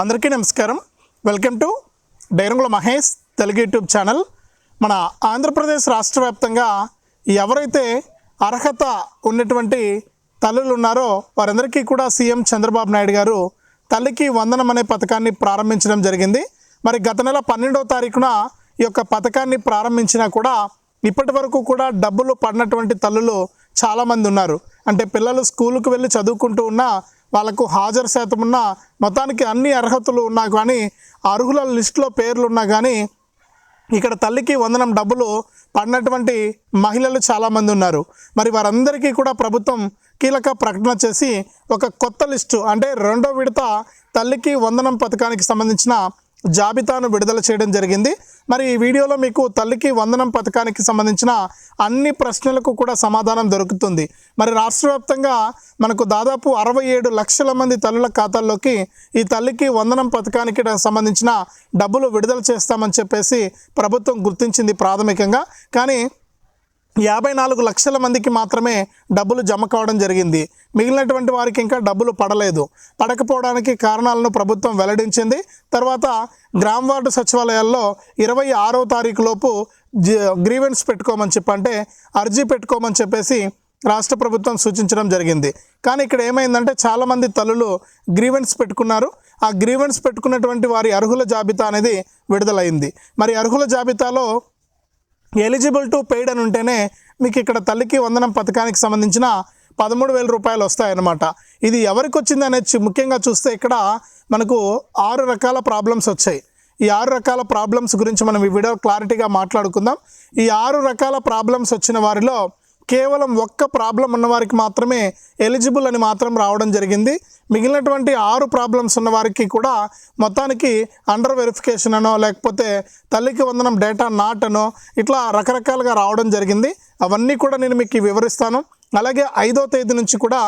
అందరికీ నమస్కారం. Welcome to డైరంగుల మహేష్ తెలుగు యూట్యూబ్ ఛానల్. మన ఆంధ్రప్రదేశ్ రాష్ట్ర వ్యాప్తంగా ఎవరైతే అర్హత ఉన్నటువంటి తల్లులు ఉన్నారో వారందరికీ కూడా సీఎం చంద్రబాబు నాయుడు గారు తల్లికి వందనం అనే పథకాన్ని ప్రారంభించడం జరిగింది. మరి గత నెల పన్నెండవ తారీఖున ఈ యొక్క పథకాన్ని ప్రారంభించినా కూడా ఇప్పటి వరకు కూడా డబ్బులు పడినటువంటి తల్లులు చాలామంది ఉన్నారు. అంటే పిల్లలు స్కూలుకు వెళ్ళి చదువుకుంటూ ఉన్నా వాళ్ళకు హాజరు శాతం ఉన్న మొత్తానికి అన్ని అర్హతలు ఉన్నా కానీ అర్హుల లిస్టులో పేర్లు ఉన్నా కానీ ఇక్కడ తల్లికి వందనం డబ్బులు పడినటువంటి మహిళలు చాలామంది ఉన్నారు. మరి వారందరికీ కూడా ప్రభుత్వం కీలక ప్రకటన చేసి ఒక కొత్త లిస్టు అంటే రెండో విడత తల్లికి వందనం పథకానికి సంబంధించిన జాబితాను విడుదల చేయడం జరిగింది. మరి ఈ వీడియోలో మీకు తల్లికి వందనం పథకానికి సంబంధించిన అన్ని ప్రశ్నలకు కూడా సమాధానం దొరుకుతుంది. మరి రాష్ట్ర వ్యాప్తంగా మనకు దాదాపు అరవై ఏడు లక్షల మంది తల్లుల ఖాతాల్లోకి ఈ తల్లికి వందనం పథకానికి సంబంధించిన డబ్బులు విడుదల చేస్తామని చెప్పేసి ప్రభుత్వం గుర్తించింది ప్రాథమికంగా. కానీ యాభై నాలుగు లక్షల మందికి మాత్రమే డబ్బులు జమ కావడం జరిగింది. మిగిలినటువంటి వారికి ఇంకా డబ్బులు పడలేదు. పడకపోవడానికి కారణాలను ప్రభుత్వం వెల్లడించింది. తర్వాత గ్రామ వార్డు సచివాలయాల్లో ఇరవై ఆరో తారీఖు లోపు గ్రీవెన్స్ పెట్టుకోమని చెప్పి అంటే అర్జీ పెట్టుకోమని చెప్పేసి రాష్ట్ర ప్రభుత్వం సూచించడం జరిగింది. కానీ ఇక్కడ ఏమైందంటే చాలామంది తల్లులు గ్రీవెన్స్ పెట్టుకున్నారు. ఆ గ్రీవెన్స్ పెట్టుకున్నటువంటి వారి అర్హుల జాబితా అనేది విడుదలైంది. మరి అర్హుల జాబితాలో ఎలిజిబుల్ టు పెయిడ్ అని ఉంటేనే మీకు ఇక్కడ తల్లికి వందనం పథకానికి సంబంధించిన పదమూడు వేల రూపాయలు వస్తాయన్నమాట. ఇది ఎవరికి వచ్చింది అనేది ముఖ్యంగా చూస్తే ఇక్కడ మనకు ఆరు రకాల ప్రాబ్లమ్స్ వచ్చాయి. ఈ ఆరు రకాల ప్రాబ్లమ్స్ గురించి మనం ఈ వీడియో క్లారిటీగా మాట్లాడుకుందాం. ఈ ఆరు రకాల ప్రాబ్లమ్స్ వచ్చిన వారిలో కేవలం ఒక్క ప్రాబ్లం ఉన్నవారికి మాత్రమే ఎలిజిబుల్ అని మాత్రం రావడం జరిగింది. మిగిలినటువంటి ఆరు ప్రాబ్లమ్స్ ఉన్న వారికి కూడా మొత్తానికి అండర్ వెరిఫికేషన్ అనో లేకపోతే తల్లికి వందనం డేటా నాట్ అనో ఇట్లా రకరకాలుగా రావడం జరిగింది. అవన్నీ కూడా నేను మీకు వివరిస్తాను. అలాగే ఐదో తేదీ నుంచి కూడా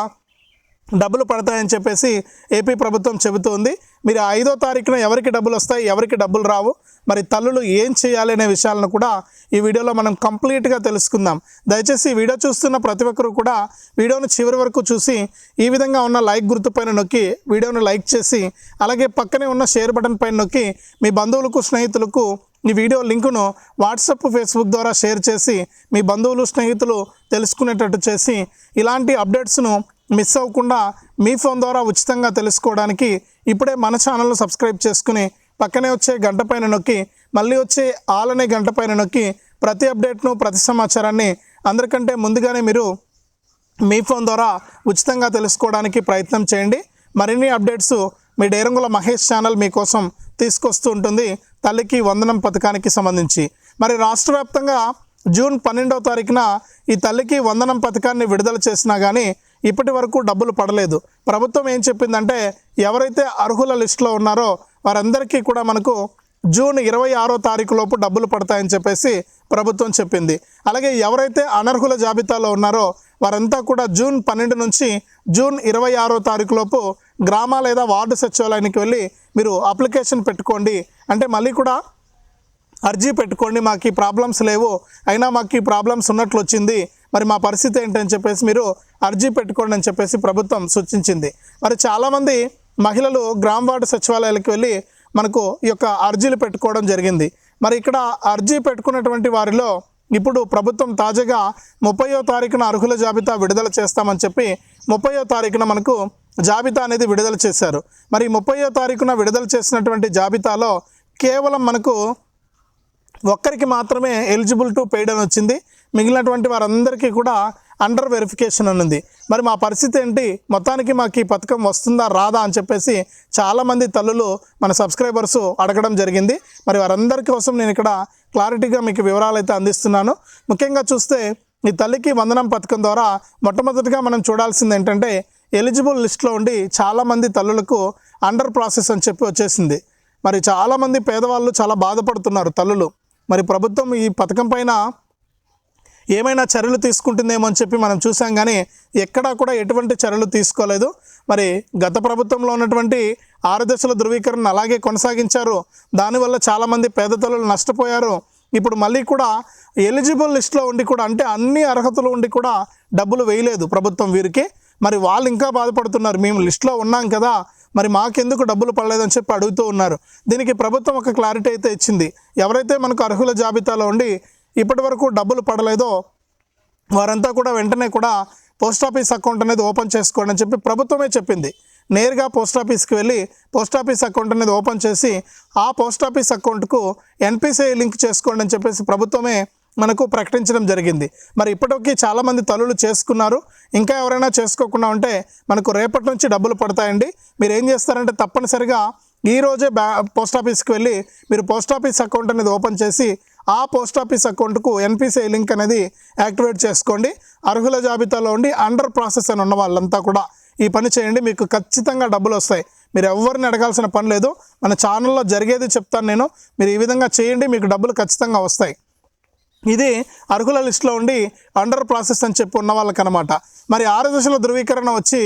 డబ్బులు పడతాయని చెప్పేసి ఏపీ ప్రభుత్వం చెబుతోంది. మీరు ఐదో తారీఖున ఎవరికి డబ్బులు వస్తాయి ఎవరికి డబ్బులు రావు మరి తల్లులు ఏం చేయాలి అనే విషయాలను కూడా ఈ వీడియోలో మనం కంప్లీట్గా తెలుసుకుందాం. దయచేసి ఈ వీడియో చూస్తున్న ప్రతి ఒక్కరు కూడా వీడియోను చివరి వరకు చూసి ఈ విధంగా ఉన్న లైక్ గుర్తుపైన నొక్కి వీడియోను లైక్ చేసి అలాగే పక్కనే ఉన్న షేర్ బటన్ పైన నొక్కి మీ బంధువులకు స్నేహితులకు ఈ వీడియో లింకును వాట్సాప్ ఫేస్బుక్ ద్వారా షేర్ చేసి మీ బంధువులు స్నేహితులు తెలుసుకునేటట్టు చేసి ఇలాంటి అప్డేట్స్ను మిస్ అవ్వకుండా మీ ఫోన్ ద్వారా ఉచితంగా తెలుసుకోవడానికి ఇప్పుడే మన ఛానల్ను సబ్స్క్రైబ్ చేసుకుని పక్కనే వచ్చే గంట పైన నొక్కి మళ్ళీ వచ్చే ఆల్ అనే గంట పైన నొక్కి ప్రతి అప్డేట్ను ప్రతి సమాచారాన్ని అందరికంటే ముందుగానే మీరు మీ ఫోన్ ద్వారా ఉచితంగా తెలుసుకోవడానికి ప్రయత్నం చేయండి. మరిన్ని అప్డేట్స్ మీ డేరంగుల మహేష్ ఛానల్ మీకోసం తీసుకొస్తూ ఉంటుంది. తల్లికి వందనం పథకానికి సంబంధించి. మరి రాష్ట్ర వ్యాప్తంగా జూన్ పన్నెండవ తారీఖున ఈ తల్లికి వందనం పథకాన్ని విడుదల చేసినా కానీ ఇప్పటి వరకు డబ్బులు పడలేదు. ప్రభుత్వం ఏం చెప్పిందంటే ఎవరైతే అర్హుల లిస్టులో ఉన్నారో వారందరికీ కూడా మనకు జూన్ ఇరవై ఆరో తారీఖు లోపు డబ్బులు పడతాయని చెప్పేసి ప్రభుత్వం చెప్పింది. అలాగే ఎవరైతే అనర్హుల జాబితాలో ఉన్నారో వారంతా కూడా జూన్ పన్నెండు నుంచి జూన్ ఇరవై ఆరో తారీఖు లోపు గ్రామ లేదా వార్డు సచివాలయానికి వెళ్ళి మీరు అప్లికేషన్ పెట్టుకోండి. అంటే మళ్ళీ కూడా అర్జీ పెట్టుకోండి. మాకు ఈ ప్రాబ్లమ్స్ లేవు. అయినా మాకు ఈ ప్రాబ్లమ్స్ ఉన్నట్లు వచ్చింది. మరి మా పరిస్థితి ఏంటని చెప్పేసి మీరు అర్జీ పెట్టుకోండి అని చెప్పేసి ప్రభుత్వం సూచించింది. మరి చాలామంది మహిళలు గ్రామ వార్డు సచివాలయాలకు వెళ్ళి మనకు ఈ యొక్క అర్జీలు పెట్టుకోవడం జరిగింది. మరి ఇక్కడ అర్జీ పెట్టుకున్నటువంటి వారిలో ఇప్పుడు ప్రభుత్వం తాజాగా ముప్పయో తారీఖున అర్హుల జాబితా విడుదల చేస్తామని చెప్పి ముప్పయో తారీఖున మనకు జాబితా అనేది విడుదల చేశారు. మరి ముప్పయో తారీఖున విడుదల చేసినటువంటి జాబితాలో కేవలం మనకు ఒక్కరికి మాత్రమే ఎలిజిబుల్ టు పెయిడ్ అని వచ్చింది. మిగిలినటువంటి వారందరికీ కూడా అండర్ వెరిఫికేషన్ అని ఉంది. మరి మా పరిస్థితి ఏంటి? మొత్తానికి మాకు ఈ పథకం వస్తుందా రాదా అని చెప్పేసి చాలామంది తల్లులు మన సబ్స్క్రైబర్స్ అడగడం జరిగింది. మరి వారందరి కోసం నేను ఇక్కడ క్లారిటీగా మీకు వివరాలు అయితే అందిస్తున్నాను. ముఖ్యంగా చూస్తే ఈ తల్లికి వందనం పథకం ద్వారా మొట్టమొదటిగా మనం చూడాల్సింది ఏంటంటే ఎలిజిబుల్ లిస్ట్లో ఉండి చాలామంది తల్లులకు అండర్ ప్రాసెస్ అని చెప్పి వచ్చేసింది. మరి చాలామంది పేదవాళ్ళు చాలా బాధపడుతున్నారు తల్లులు. మరి ప్రభుత్వం ఈ పథకం పైన ఏమైనా చర్యలు తీసుకుంటుందేమో అని చెప్పి మనం చూసాం కానీ ఎక్కడా కూడా ఎటువంటి చర్యలు తీసుకోలేదు. మరి గత ప్రభుత్వంలో ఉన్నటువంటి ఆరు దశల ధృవీకరణ అలాగే కొనసాగించారు. దానివల్ల చాలామంది పేద తల్లులు నష్టపోయారు. ఇప్పుడు మళ్ళీ కూడా ఎలిజిబుల్ లిస్ట్లో ఉండి కూడా అంటే అన్ని అర్హతలు ఉండి కూడా డబ్బులు వేయలేదు ప్రభుత్వం వీరికి. మరి వాళ్ళు ఇంకా బాధపడుతున్నారు. మేము లిస్ట్లో ఉన్నాం కదా మరి మాకెందుకు డబ్బులు పడలేదని చెప్పి అడుగుతూ ఉన్నారు. దీనికి ప్రభుత్వం ఒక క్లారిటీ అయితే ఇచ్చింది. ఎవరైతే మనకు అర్హుల జాబితాలో ఉండి ఇప్పటి వరకు డబ్బులు పడలేదో వారంతా కూడా వెంటనే కూడా పోస్ట్ ఆఫీస్ అకౌంట్ అనేది ఓపెన్ చేసుకోండి అని చెప్పి ప్రభుత్వమే చెప్పింది. నేరుగా పోస్ట్ ఆఫీస్కి వెళ్ళి పోస్ట్ ఆఫీస్ అకౌంట్ అనేది ఓపెన్ చేసి ఆ పోస్ట్ ఆఫీస్ అకౌంట్కు ఎన్పిసిఐ లింక్ చేసుకోండి అని చెప్పేసి ప్రభుత్వమే మనకు ప్రకటించడం జరిగింది. మరి ఇప్పటికీ చాలామంది తల్లులు చేసుకున్నారు. ఇంకా ఎవరైనా చేసుకోకుండా ఉంటే మనకు రేపటి నుంచి డబ్బులు పడతాయండి. మీరు ఏం చేస్తారంటే తప్పనిసరిగా ఈరోజే బ్యా పోస్ట్ ఆఫీస్కి వెళ్ళి మీరు పోస్ట్ ఆఫీస్ అకౌంట్ అనేది ఓపెన్ చేసి ఆ పోస్ట్ ఆఫీస్ అకౌంట్కు ఎన్పిసిఐ లింక్ అనేది యాక్టివేట్ చేసుకోండి. అర్హుల జాబితాలో ఉండి అండర్ ప్రాసెస్ అని ఉన్న వాళ్ళంతా కూడా ఈ పని చేయండి. మీకు ఖచ్చితంగా డబ్బులు వస్తాయి. మీరు ఎవరిని అడగాల్సిన పని లేదు. మన ఛానల్లో జరిగేది చెప్తాను నేను. మీరు ఈ విధంగా చేయండి. మీకు డబ్బులు ఖచ్చితంగా వస్తాయి. ఇది అర్హుల లిస్టులో ఉండి అండర్ ప్రాసెస్ అని చెప్పి ఉన్న వాళ్ళకనమాట మరి ఆరు దశల ధృవీకరణ వచ్చి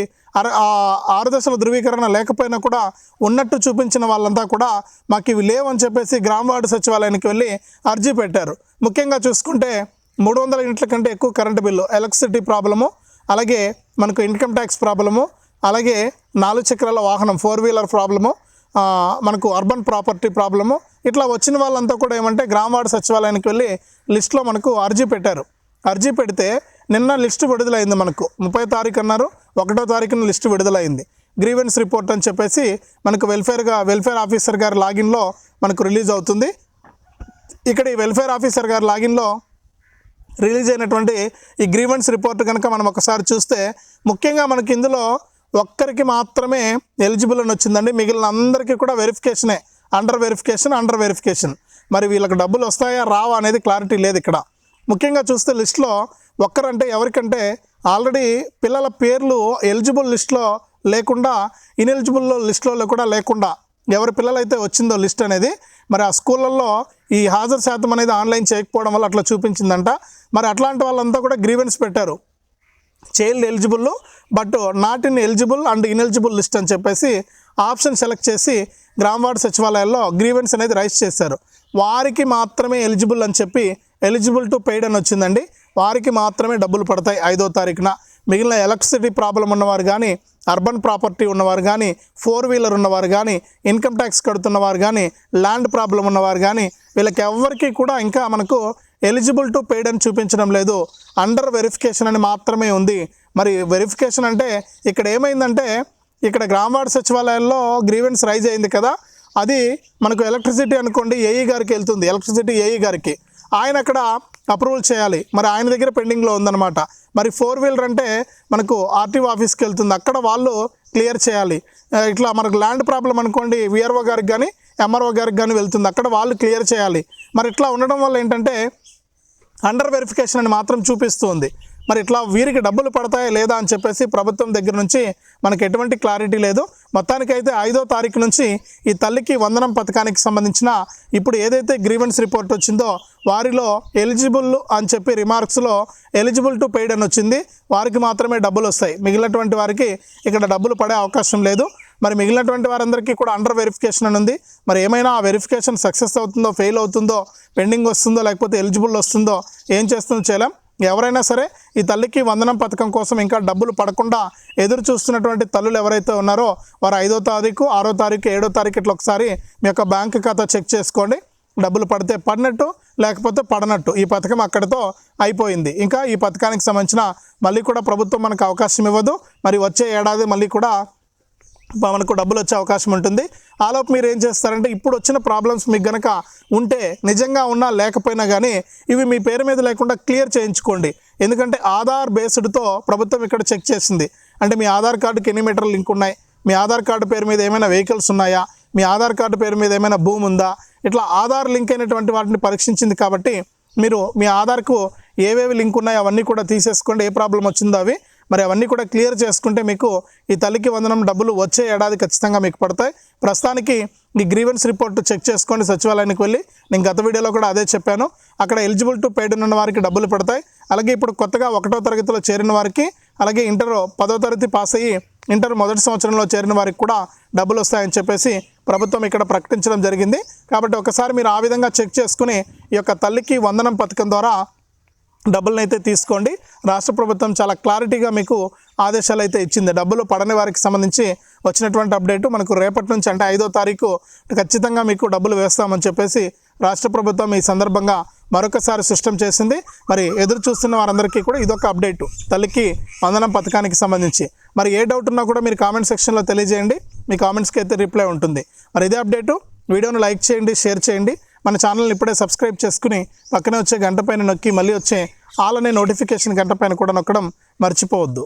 ఆరు దశల ధృవీకరణ లేకపోయినా కూడా ఉన్నట్టు చూపించిన వాళ్ళంతా కూడా మాకు ఇవి లేవని చెప్పేసి గ్రామ వార్డు సచివాలయానికి వెళ్ళి అర్జీ పెట్టారు. ముఖ్యంగా చూసుకుంటే మూడు వందల యూనిట్ల కంటే ఎక్కువ కరెంటు బిల్లు ఎలక్ట్రిసిటీ ప్రాబ్లము అలాగే మనకు ఇన్కమ్ ట్యాక్స్ ప్రాబ్లము అలాగే నాలుగు చక్రాల వాహనం ఫోర్ వీలర్ ప్రాబ్లము మనకు అర్బన్ ప్రాపర్టీ ప్రాబ్లము ఇట్లా వచ్చిన వాళ్ళంతా కూడా ఏమంటే గ్రామ సచివాలయానికి వెళ్ళి లిస్ట్లో మనకు అర్జీ పెట్టారు. అర్జీ పెడితే నిన్న లిస్టు విడుదలైంది మనకు. ముప్పై తారీఖు అన్నారు ఒకటో తారీఖున లిస్టు విడుదలైంది. గ్రీవెన్స్ రిపోర్ట్ అని చెప్పేసి మనకు వెల్ఫేర్గా వెల్ఫేర్ ఆఫీసర్ గారి లాగిన్లో మనకు రిలీజ్ అవుతుంది. ఇక్కడ ఈ వెల్ఫేర్ ఆఫీసర్ గారి లాగిన్లో రిలీజ్ అయినటువంటి ఈ గ్రీవెన్స్ రిపోర్ట్ కనుక మనం ఒకసారి చూస్తే ముఖ్యంగా మనకి ఇందులో ఒక్కరికి మాత్రమే ఎలిజిబుల్ అని వచ్చిందండి. మిగిలిన అందరికీ కూడా వెరిఫికేషనే అండర్ వెరిఫికేషన్ అండర్ వెరిఫికేషన్ మరి వీళ్ళకి డబ్బులు వస్తాయా రావా అనేది క్లారిటీ లేదు ఇక్కడ. ముఖ్యంగా చూస్తే లిస్ట్లో ఒక్కరంటే ఎవరికంటే ఆల్రెడీ పిల్లల పేర్లు ఎలిజిబుల్ లిస్ట్లో లేకుండా ఇన్ఎలిజిబుల్ లిస్ట్లో కూడా లేకుండా ఎవరి పిల్లలైతే వచ్చిందో లిస్ట్ అనేది మరి ఆ స్కూళ్ళల్లో ఈ హాజరు శాతం అనేది ఆన్లైన్ చేయకపోవడం వల్ల అట్లా చూపించిందంట. మరి అట్లాంటి వాళ్ళంతా కూడా గ్రీవెన్స్ పెట్టారు. Child eligible but not in eligible and ineligible list అని చెప్పేసి ఆప్షన్ సెలెక్ట్ చేసి గ్రామవార్డు సచివాలయాల్లో గ్రీవెన్స్ అనేది రైజ్ చేశారు. వారికి మాత్రమే ఎలిజిబుల్ అని చెప్పి ఎలిజిబుల్ టు పెయిడ్ అని వచ్చిందండి. వారికి మాత్రమే డబ్బులు పడతాయి ఐదో తారీఖున. మిగిలిన ఎలక్ట్రిసిటీ ప్రాబ్లం ఉన్నవారు కానీ అర్బన్ ప్రాపర్టీ ఉన్నవారు కానీ ఫోర్ వీలర్ ఉన్నవారు కానీ ఇన్కమ్ ట్యాక్స్ కడుతున్నవారు కానీ ల్యాండ్ ప్రాబ్లం ఉన్నవారు కానీ వీళ్ళకి ఎవరికి కూడా ఇంకా మనకు ఎలిజిబుల్ టు పెయిడ్ అని చూపించడం లేదు. అండర్ వెరిఫికేషన్ అని మాత్రమే ఉంది. మరి వెరిఫికేషన్ అంటే ఇక్కడ ఏమైందంటే ఇక్కడ గ్రామవాడ సచివాలయాల్లో గ్రీవెన్స్ రైజ్ అయింది కదా అది మనకు ఎలక్ట్రిసిటీ అనుకోండి ఏఈ గారికి వెళ్తుంది. ఎలక్ట్రిసిటీ ఏఈ గారికి. ఆయన అక్కడ అప్రూవల్ చేయాలి. మరి ఆయన దగ్గర పెండింగ్లో ఉందన్నమాట. మరి ఫోర్ వీలర్ అంటే మనకు ఆర్టీఓ ఆఫీస్కి వెళ్తుంది. అక్కడ వాళ్ళు క్లియర్ చేయాలి. ఇట్లా మనకు ల్యాండ్ ప్రాబ్లం అనుకోండి విఆర్ఓ గారికి కానీ ఎంఆర్ఓ గారికి కానీ వెళ్తుంది. అక్కడ వాళ్ళు క్లియర్ చేయాలి. మరి ఇట్లా ఉండడం వల్ల ఏంటంటే అండర్ వెరిఫికేషన్ అని మాత్రం చూపిస్తుంది మరి ఇట్లా వీరికి డబ్బులు పడతాయా లేదా అని చెప్పేసి ప్రభుత్వం దగ్గర నుంచి మనకు ఎటువంటి క్లారిటీ లేదు. మొత్తానికైతే ఐదో తారీఖు నుంచి ఈ తల్లికి వందనం పథకానికి సంబంధించిన ఇప్పుడు ఏదైతే గ్రీవెన్స్ రిపోర్ట్ వచ్చిందో వారిలో ఎలిజిబుల్ అని చెప్పి రిమార్క్స్లో ఎలిజిబుల్ టు పెయిడ్ అని వచ్చింది. వారికి మాత్రమే డబ్బులు వస్తాయి. మిగిలినటువంటి వారికి ఇక్కడ డబ్బులు పడే అవకాశం లేదు. మరి మిగిలినటువంటి వారందరికీ కూడా అండర్ వెరిఫికేషన్ అని ఉంది. మరి ఏమైనా ఆ వెరిఫికేషన్ సక్సెస్ అవుతుందో ఫెయిల్ అవుతుందో పెండింగ్ వస్తుందో లేకపోతే ఎలిజిబుల్ వస్తుందో ఏం చేస్తుందో చేయలేం. ఎవరైనా సరే ఈ తల్లికి వందనం పథకం కోసం ఇంకా డబ్బులు పడకుండా ఎదురు చూస్తున్నటువంటి తల్లులు ఎవరైతే ఉన్నారో వారు ఐదో తారీఖు ఆరో తారీఖు ఏడో తారీఖు ఇట్లా ఒకసారి మీ యొక్క బ్యాంక్ ఖాతా చెక్ చేసుకోండి. డబ్బులు పడితే పడినట్టు లేకపోతే పడనట్టు ఈ పథకం అక్కడితో అయిపోయింది. ఇంకా ఈ పథకానికి సంబంధించిన మళ్ళీ కూడా ప్రభుత్వం మనకు అవకాశం ఇవ్వదు. మరి వచ్చే ఏడాది మళ్ళీ కూడా మనకు డబ్బులు వచ్చే అవకాశం ఉంటుంది. ఆలోపు మీరు ఏం చేస్తారంటే ఇప్పుడు వచ్చిన ప్రాబ్లమ్స్ మీకు గనక ఉంటే నిజంగా ఉన్నా లేకపోయినా కానీ ఇవి మీ పేరు మీద లేకుండా క్లియర్ చేయించుకోండి. ఎందుకంటే ఆధార్ బేస్డ్తో ప్రభుత్వం ఇక్కడ చెక్ చేసింది. అంటే మీ ఆధార్ కార్డుకి ఎన్ని మీటర్లు లింక్ ఉన్నాయి? మీ ఆధార్ కార్డు పేరు మీద ఏమైనా వెహికల్స్ ఉన్నాయా? మీ ఆధార్ కార్డు పేరు మీద ఏమైనా భూమి ఉందా? ఇట్లా ఆధార్ లింక్ అయినటువంటి వాటిని పరీక్షించింది కాబట్టి మీరు మీ ఆధార్కు ఏవేవి లింక్ ఉన్నాయో అవన్నీ కూడా తీసేసుకోండి. ఏ ప్రాబ్లం వచ్చిందో అవి మరి అవన్నీ కూడా క్లియర్ చేసుకుంటే మీకు ఈ తల్లికి వందనం డబ్బులు వచ్చే ఏడాది ఖచ్చితంగా మీకు పడతాయి. ప్రస్తుతానికి ఈ గ్రీవెన్స్ రిపోర్ట్ చెక్ చేసుకోండి సచివాలయానికి వెళ్ళి. నేను గత వీడియోలో కూడా అదే చెప్పాను. అక్కడ ఎలిజిబుల్ టు పెయిడ్ ఉన్న వారికి డబ్బులు పడతాయి. అలాగే ఇప్పుడు కొత్తగా ఒకటో తరగతిలో చేరిన వారికి అలాగే ఇంటర్ పదో తరగతి పాస్ అయ్యి ఇంటర్ మొదటి సంవత్సరంలో చేరిన వారికి కూడా డబ్బులు వస్తాయని చెప్పేసి ప్రభుత్వం ఇక్కడ ప్రకటించడం జరిగింది. కాబట్టి ఒకసారి మీరు ఆ విధంగా చెక్ చేసుకుని ఈ యొక్క తల్లికి వందనం పథకం ద్వారా డబ్బులను అయితే తీసుకోండి. రాష్ట్ర ప్రభుత్వం చాలా క్లారిటీగా మీకు ఆదేశాలు అయితే ఇచ్చింది. డబ్బులు పడని వారికి సంబంధించి వచ్చినటువంటి అప్డేట్ మనకు రేపటి నుంచి అంటే ఐదో తారీఖు ఖచ్చితంగా మీకు డబ్బులు వేస్తామని చెప్పేసి రాష్ట్ర ప్రభుత్వం ఈ సందర్భంగా మరొకసారి సిస్టమ్ చేసింది. మరి ఎదురు చూస్తున్న వారందరికీ కూడా ఇదొక అప్డేట్. తల్లికి వందనం పథకానికి సంబంధించి. మరి ఏ డౌట్ ఉన్నా కూడా మీరు కామెంట్ సెక్షన్లో తెలియజేయండి. మీ కామెంట్స్కి అయితే రిప్లై ఉంటుంది. మరి ఇదే అప్డేటు. వీడియోను లైక్ చేయండి షేర్ చేయండి. మన ఛానల్ని ఇప్పుడే సబ్స్క్రైబ్ చేసుకుని పక్కనే వచ్చే గంట పైన నొక్కి మళ్ళీ వచ్చే ఆల్ అనే నోటిఫికేషన్ గంట పైన కూడా నొక్కడం మర్చిపోవద్దు.